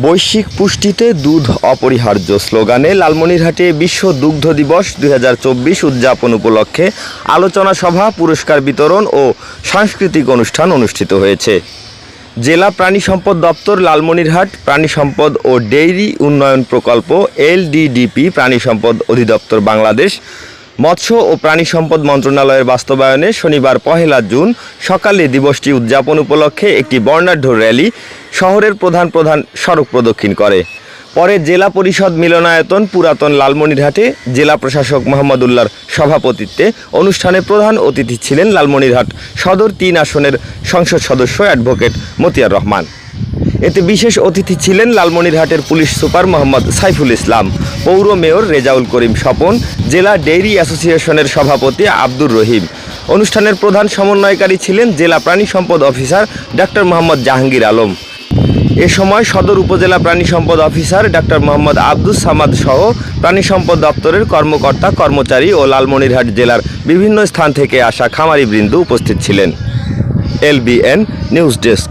বৈশ্বিক পুষ্টিতে দুধ অপরিহার্য স্লোগানে লালমনিরহাটে বিশ্ব দুগ্ধ দিবস দু হাজার চব্বিশ উদযাপন উপলক্ষে আলোচনা সভা, পুরস্কার বিতরণ ও সাংস্কৃতিক অনুষ্ঠান অনুষ্ঠিত হয়েছে। জেলা প্রাণী সম্পদ দপ্তর লালমনিরহাট প্রাণী সম্পদ ও ডেইরি উন্নয়ন প্রকল্প, এলডিডিপি প্রাণী সম্পদ অধিদপ্তর বাংলাদেশ মৎস্য ও প্রাণী সম্পদ মন্ত্রণালয়ের বাস্তবায়নে শনিবার পহেলা জুন সকালে দিবসটি উদযাপন উপলক্ষে একটি বর্ণাঢ্য র্যালি শহরের প্রধান প্রধান সড়ক প্রদক্ষিণ করে। পরে জেলা পরিষদ মিলনায়তন পুরাতন লালমনিরহাটে জেলা প্রশাসক মোহাম্মদুল্লাহর সভাপতিত্বে অনুষ্ঠানে প্রধান অতিথি ছিলেন লালমনিরহাট সদর তিন আসনের সংসদ সদস্য অ্যাডভোকেট মতিয়ার রহমান। এতে বিশেষ অতিথি ছিলেন লালমনিরহাটের পুলিশ সুপার মোহাম্মদ সাইফুল ইসলাম, পৌর মেয়র রেজাউল করিম স্বপন, জেলা ডেইরি অ্যাসোসিয়েশনের সভাপতি আব্দুর রহিম। অনুষ্ঠানের প্রধান সমন্বয়কারী ছিলেন জেলা প্রাণী সম্পদ অফিসার ডাক্তার মোহাম্মদ জাহাঙ্গীর আলম। এ সময় সদর উপজেলা প্রাণী সম্পদ অফিসার ডাক্তার মোহাম্মদ আব্দুস সামাদ সহ প্রাণী সম্পদ দপ্তরের কর্মকর্তা, কর্মচারী ও লালমনিরহাট জেলার বিভিন্ন স্থান থেকে আসা খামারি বৃন্দ উপস্থিত ছিলেন। LBN news desk.